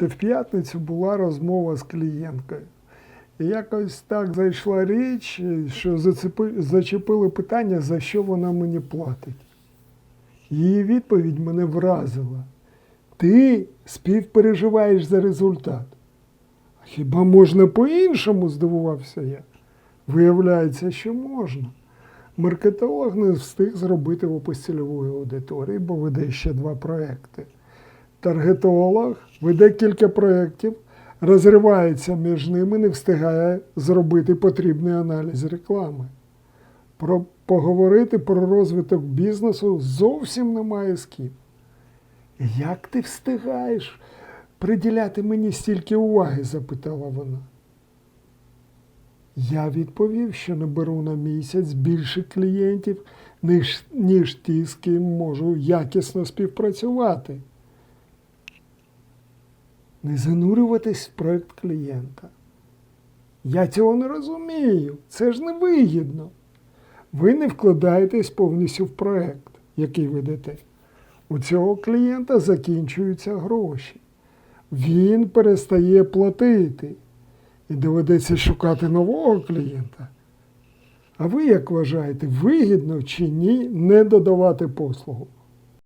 Це в п'ятницю була розмова з клієнткою. І якось так зайшла річ, що зачепили питання, за що вона мені платить. Її відповідь мене вразила. Ти співпереживаєш за результат. Хіба можна по-іншому, здивувався я. Виявляється, що можна. Маркетолог не встиг зробити опис цільової аудиторії, бо веде ще два проекти. Таргетолог веде кілька проєктів, розривається між ними, не встигає зробити потрібний аналіз реклами. Про поговорити про розвиток бізнесу зовсім немає з ким. Як ти встигаєш приділяти мені стільки уваги? запитала вона. Я відповів, що не беру на місяць більше клієнтів, ніж, ніж ті, з ким можу якісно співпрацювати. Не занурюватись в проект клієнта. Я цього не розумію. Це ж не вигідно. Ви не вкладаєтесь повністю в проект, який ведете. У цього клієнта закінчуються гроші. Він перестає платити і доведеться шукати нового клієнта. А ви як вважаєте, вигідно чи ні не додавати послугу?